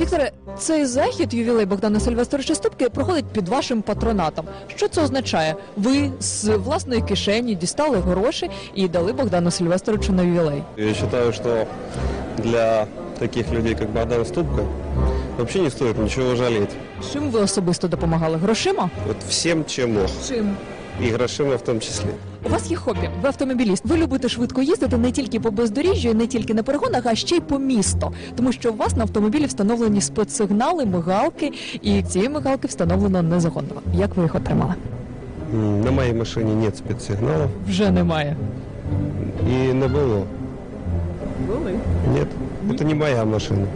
Вікторе, цей захід, ювілей Богдана Сильвестровича Ступки, проходить під вашим патронатом. Що це означає? Ви з власної кишені дістали гроші і дали Богдану Сильвестровичу на ювілей. Я считаю, что для таких людей, как Богдан Ступка, вообще не стоит ничего жалеть. Чим ви особисто допомагали? Грошима? Вот всем, чем мог. Чим? И грошима в том числе. У вас є хобі, ви автомобіліст. Ви любите швидко їздити не тільки по бездоріжжю, і не тільки на перегонах, а ще й по місту. Тому що у вас на автомобілі встановлені спецсигнали, мигалки, і ці мигалки встановлено незаконно. Як ви їх отримали? На моей машине нет спецсигналов. Вже немає. И не было. Були. Нет. Это не моя машина.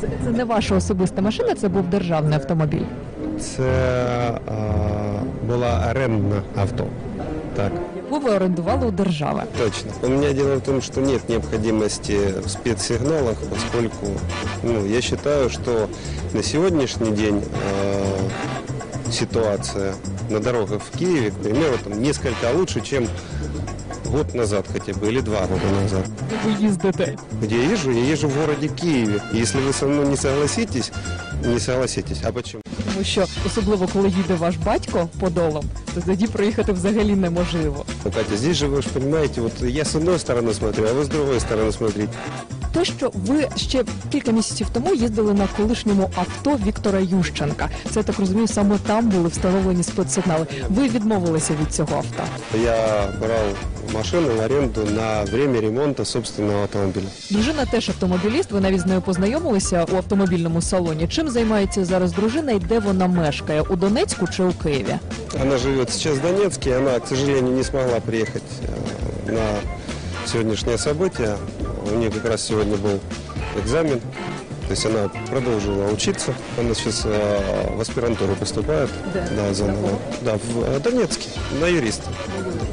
Це, це не ваша особиста машина, це був державний автомобіль. Це а, була орендна авто. Так, Яку ви орендували у держави. точно. У меня дело в том, что нет необходимости в спецсигналах, поскольку ну, я считаю, что на сегодняшний день э, ситуация на дорогах в Киеве, к примеру, там, несколько лучше, чем год назад хотя бы, или два года назад. Ви їздите. Где я езжу? Я езжу в городе Киеве. Если вы со мной не согласитесь, не согласитесь. А почему? Тому що особливо коли їде ваш батько подолом, то тоді проїхати взагалі неможливо. Ну, Катя, здесь же вы же понимаете, вот я с одной стороны смотрю, а вы с другой стороны смотрите. Те, що ви ще кілька місяців тому їздили на колишньому авто Віктора Ющенка. Це я так розумію, саме там були встановлені спецсигнали. Ви відмовилися від цього авто. Я брал машину в аренду на время ремонта собственного автомобиля. Дружина теж автомобіліст. Ви навіть з нею познайомилися у автомобільному салоні. Чим займається зараз дружина і де вона мешкає? У Донецьку чи у Києві? Она живет сейчас в Донецке, и она, к сожалению, не смогла приехать э, на сегодняшнее событие. У нее как раз сегодня был экзамен, то есть она продолжила учиться. Она сейчас э, в аспирантуру поступает. Да. Да, заново. Да, в э, Донецке, на юриста.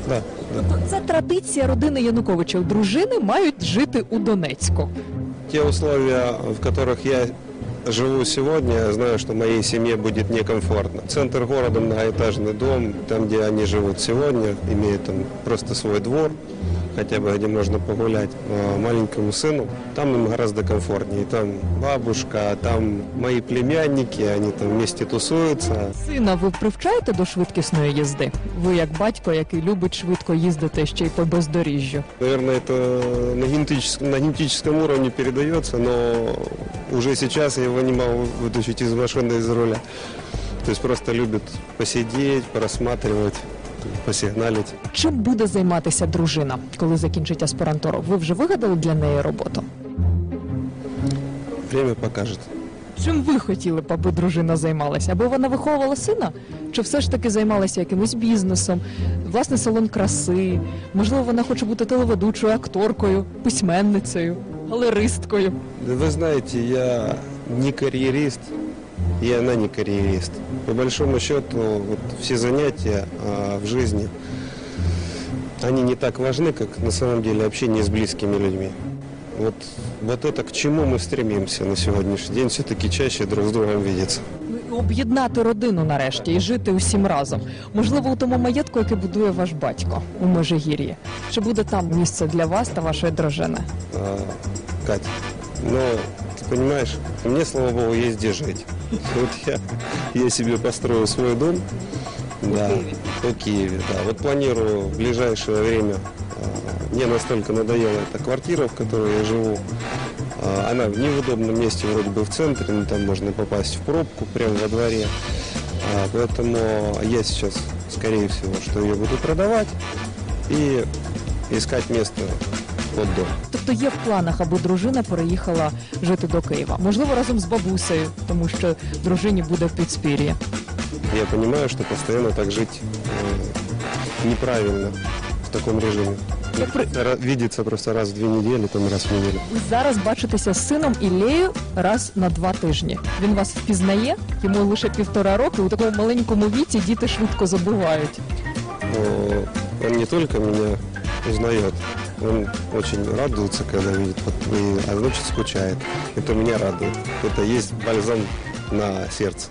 Да, да. Тобто це традиція родини Януковичів. Дружини мають жити у Донецьку. Те условия, в которых я живу сегодня, я знаю, что моей семье будет некомфортно. Центр города, многоэтажный дом, там, где они живут сегодня, имеют там просто свой двор, хотя бы где можно погулять а маленькому сыну. Там им гораздо комфортнее. Там бабушка, там мои племянники, они там вместе тусуются. Сина ви привчаєте до швидкісної їзди? Ви як батько, який любить швидко їздити ще й по бездоріжжю. Наверное, это на генетическом, на генетическом уровне передается, но уже сейчас я его не могу вытащить из машины, из руля. То есть просто любит посидеть, просматривать, посигналить. Чим буде займатися дружина, коли закінчить аспірантуру? Ви вже вигадали для неї роботу? Время покажет. Чим ви хотіли б, аби дружина займалася? Аби вона виховувала сина? Чи все ж таки займалася якимось бізнесом, власне, салон краси? Можливо, вона хоче бути телеведучою, акторкою, письменницею, галеристкою. Да Вы знаете, я не карьерист, и она не карьерист. По большому счету, вот все занятия а, в жизни, они не так важны, как на самом деле общение с близкими людьми. Вот, вот это к чему мы стремимся на сегодняшний день, все-таки чаще друг с другом видеться. Ну, і Об'єднати родину нарешті і жити усім разом. Можливо, у тому маєтку, який будує ваш батько у Межигір'ї. Чи буде там місце для вас та вашої дружини? А, Катя, но ты понимаешь, мне, слава богу, есть где жить. Вот я, я себе построил свой дом. Да, в Киеве, да. Вот планирую в ближайшее время. а, Мне настолько надоела эта квартира, в которой я живу. А, Она в неудобном месте, вроде бы в центре, но там можно попасть в пробку прямо во дворе. А, Поэтому я сейчас, скорее всего, что ее буду продавать и искать место под. Тобто є в планах, аби дружина переїхала жити до Києва. Можливо, разом з бабусею, тому що дружині буде в підспір'ї. Я понимаю, что постоянно так жить э, неправильно в таком режиме. Як при- Ра- просто раз в две недели, там раз в неделю. Ви зараз бачитеся з сином Іллею раз на два тижні. Він вас впізнає, йому лише півтора роки. У такому маленькому віці діти швидко забувають. Но он не только меня узнает, он очень радуется, когда видит, и, а очень скучает. Это меня радует. Это есть бальзам на сердце.